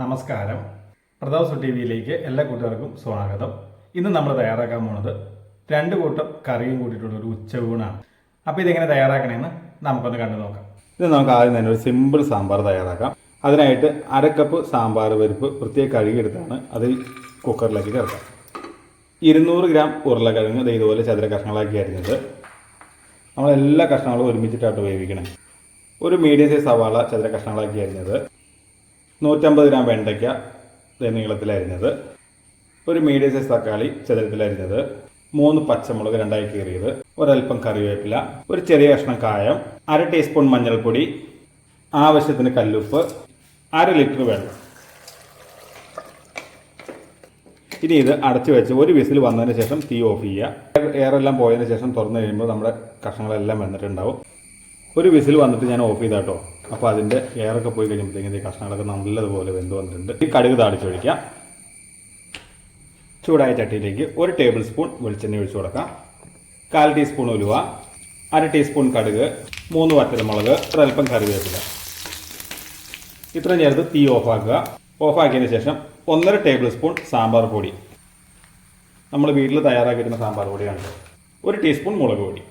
നമസ്കാരം. പ്രതാപ്സു ടി വിയിലേക്ക് എല്ലാ കൂട്ടുകാർക്കും സ്വാഗതം. ഇന്ന് നമ്മൾ തയ്യാറാക്കാൻ പോണത് രണ്ട് കൂട്ടം കറിയും കൂട്ടിയിട്ടുള്ള ഒരു ഉച്ചയൂണാണ്. അപ്പോൾ ഇതെങ്ങനെ തയ്യാറാക്കണമെന്ന് നമുക്കൊന്ന് കണ്ടു നോക്കാം. ഇത് നമുക്ക് ആദ്യം തന്നെ ഒരു സിമ്പിൾ സാമ്പാർ തയ്യാറാക്കാം. അതിനായിട്ട് അരക്കപ്പ് കപ്പ് സാമ്പാർ പരിപ്പ് പ്രത്യേക കഴുകിയെടുത്താണ് അതിൽ കുക്കറിലേക്ക് ചേർക്കാം. ഇരുന്നൂറ് ഗ്രാം ഉരുളക്കിഴങ്ങ് ദേ ഇതുപോലെ ചതുര കഷ്ണങ്ങളാക്കി അരിഞ്ഞത്. നമ്മൾ എല്ലാ കഷ്ണങ്ങളും ഒരുമിച്ചിട്ടായിട്ട് വേവിക്കണം. ഒരു മീഡിയം സൈസ് സവാള ചതുര കഷ്ണങ്ങളാക്കി അരിഞ്ഞത്. നൂറ്റമ്പത് ഗ്രാം വെണ്ടയ്ക്ക നീളത്തിലരിഞ്ഞത്. ഒരു മീഡിയം സൈസ് തക്കാളി ചതുരത്തിലരിഞ്ഞത് മൂന്ന് പച്ചമുളക് രണ്ടായി കീറിയത്. ഒരൽപ്പം കറിവേപ്പില. ഒരു ചെറിയ കഷ്ണം കായം. അര ടീസ്പൂൺ മഞ്ഞൾപ്പൊടി. ആവശ്യത്തിന് കല്ലുപ്പ്. അര ലിറ്റർ വെള്ളം. ഇനി ഇത് അടച്ചു വെച്ച് ഒരു വിസിൽ വന്നതിന് ശേഷം തീ ഓഫ് ചെയ്യുക. എയറെല്ലാം പോയതിന് ശേഷം തുറന്നു കഴിയുമ്പോൾ നമ്മുടെ കഷ്ണങ്ങളെല്ലാം വന്നിട്ടുണ്ടാവും ഒരു വിസിൽ വന്നിട്ട് ഞാൻ ഓഫ് ചെയ്താട്ടോ. അപ്പോൾ അതിന്റെ എയറൊക്കെ പോയി കഴിയുമ്പോഴത്തേക്കും ഈ കഷ്ണങ്ങളൊക്കെ നല്ലതുപോലെ വെന്ത് വന്നിട്ടുണ്ട്. ഈ കടുക് താളിച്ചൊഴിക്കാം ചൂടായ ചട്ടിയിലേക്ക് ഒരു ടേബിൾ സ്പൂൺ വെളിച്ചെണ്ണ ഒഴിച്ചു കൊടുക്കാം. കാൽ ടീസ്പൂൺ ഉലുവ അര ടീസ്പൂൺ കടുക് മൂന്ന് വറ്റൽമുളക് ഒരൽപ്പം കറിവേപ്പില. ഇത്രയും ചേർത്ത് തീ ഓഫാക്കുക. ഓഫാക്കിയതിന് ശേഷം ഒന്നര ടേബിൾ സ്പൂൺ സാമ്പാർ പൊടി. നമ്മൾ വീട്ടിൽ തയ്യാറാക്കിയിരുന്ന സാമ്പാർ പൊടിയാണ് ഒരു ടീസ്പൂൺ മുളക് പൊടി.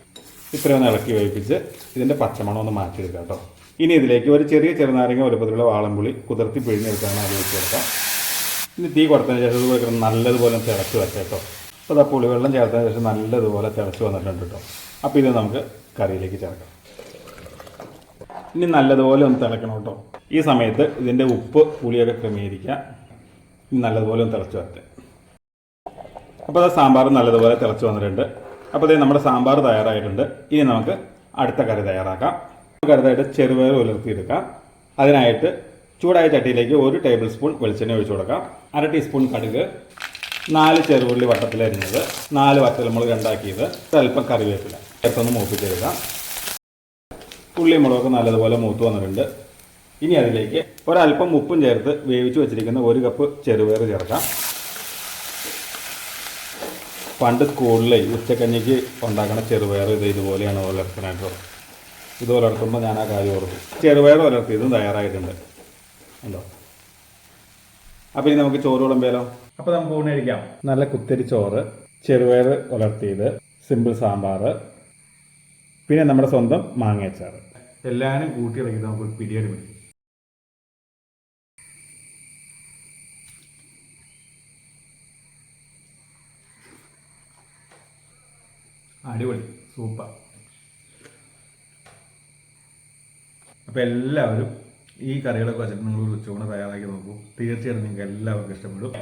ഇത്രയൊന്ന് ഇളക്കി വേവിപ്പിച്ച് ഇതിന്റെ പച്ചമണം ഒന്ന് മാറ്റിയെടുക്കാം കേട്ടോ. ഇനി ഇതിലേക്ക് ഒരു ചെറിയ ചെറുനാരങ്ങ വലുപ്പത്തിലുള്ള വാളംപുളി കുതിർത്തി പിഴിഞ്ഞെടുക്കാണ് അത് വെച്ച് കൊടുക്കാം ഇനി തീ കൊടുത്തതിന് ശേഷം ഇത് നല്ലതുപോലെ തിളച്ച് വെക്കാം കേട്ടോ. അപ്പോൾ ആ പുളിവെള്ളം ചേർത്തതിന് ശേഷം നല്ലതുപോലെ തിളച്ച് വന്നിട്ടുണ്ട് കേട്ടോ. അപ്പോൾ ഇത് നമുക്ക് കറിയിലേക്ക് ചേർക്കാം. ഇനി നല്ലതുപോലെ ഒന്ന് തിളക്കണം കേട്ടോ. ഈ സമയത്ത് ഇതിന്റെ ഉപ്പ് പുളിയൊക്കെ ക്രമീകരിക്കുക. ഇനി നല്ലതുപോലെ ഒന്ന് തിളച്ച് വരട്ടെ. അപ്പോൾ അത് സാമ്പാർ നല്ലതുപോലെ തിളച്ച് വന്നിട്ടുണ്ട്. അപ്പോൾ ഇത് നമ്മുടെ സാമ്പാർ തയ്യാറായിട്ടുണ്ട്. ഇനി നമുക്ക് അടുത്ത കറി തയ്യാറാക്കാം. അടുത്തായിട്ട് ചെറുപയർ ഉലർത്തിയെടുക്കാം. അതിനായിട്ട് ചൂടായ ചട്ടിയിലേക്ക് ഒരു ടേബിൾ സ്പൂൺ വെളിച്ചെണ്ണ ഒഴിച്ചു കൊടുക്കാം. അര ടീസ്പൂൺ കടുക് നാല് ചെറുപുള്ളി വട്ടത്തിലരിഞ്ഞത് നാല് വറ്റൽമുളക് ഉണ്ടാക്കിയത് അല്പം കറിവേപ്പില. ചേർത്തൊന്ന് മൂപ്പിച്ചെടുക്കാം. ഉള്ളി മുളകൊക്കെ നല്ലതുപോലെ മൂത്ത് വന്നിട്ടുണ്ട്. ഇനി അതിലേക്ക് ഒരല്പം ഉപ്പും ചേർത്ത് വേവിച്ച് വെച്ചിരിക്കുന്ന ഒരു കപ്പ് ചെറുപയർ ചേർക്കാം. പണ്ട് സ്കൂളിൽ ഉച്ചക്കഞ്ഞിക്ക് ഉണ്ടാക്കുന്ന ചെറുപയർ ഇത് ഇതുപോലെയാണ് ഉലർത്തനായിട്ട് ഇത് ഉലർത്തുമ്പോൾ ഞാൻ ആ കാര്യം ഓർക്കും ചെറുപയർ ഉലർത്തിയതും തയ്യാറായിട്ടുണ്ട്. ഉണ്ടോ? അപ്പോൾ ഇനി നമുക്ക് ചോറ് വിളമ്പിയാലോ? അപ്പോൾ നമുക്ക് ഊണ് കഴിക്കാം. നല്ല കുത്തിരി ചോറ് ചെറുപയർ ഉലർത്തിയത് സിമ്പിൾ സാമ്പാർ പിന്നെ നമ്മുടെ സ്വന്തം മാങ്ങയച്ചാറ്. എല്ലാവരും കൂട്ടി കൂട്ടിയിളക്കി നമുക്ക് പിടിയടി പിടിക്കും അടിപൊളി. സൂപ്പർ. അപ്പോൾ എല്ലാവരും ഈ കറികളൊക്കെ വെച്ചിട്ട് നിങ്ങൾ ഉച്ചയൂണ് തയ്യാറാക്കി നോക്കൂ. തീർച്ചയായിട്ടും നിങ്ങൾക്ക് എല്ലാവർക്കും ഇഷ്ടപ്പെടും.